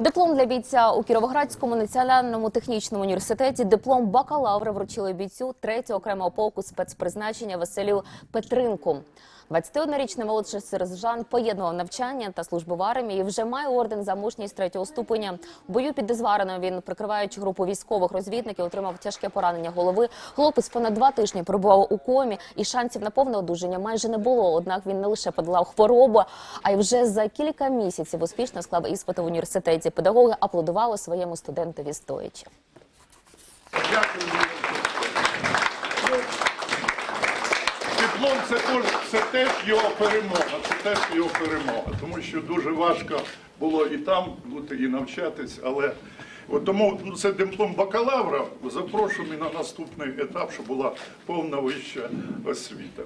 Диплом для бійця у Кіровоградському національному технічному університеті. Диплом бакалавра вручили бійцю 3-го окремого полку спецпризначення Василю Петринку. 21-річний молодший сержант поєднував навчання та службу в армії. Вже має орден за мужність третього ступеня. В бою під Дезварином він, прикриваючи групу військових розвідників, отримав тяжке поранення голови. Хлопець понад два тижні перебував у комі, і шансів на повне одужання майже не було. Однак він не лише подолав хворобу, а й вже за кілька місяців успішно склав іспити в університеті. Педагоги аплодували своєму студентові стоячи. Дякую. Диплом це, теж- його перемога, це теж його перемога, тому що дуже важко було і там бути, і навчатись, але тому ну, це диплом бакалавра запрошений на наступний етап, щоб була повна вища освіта.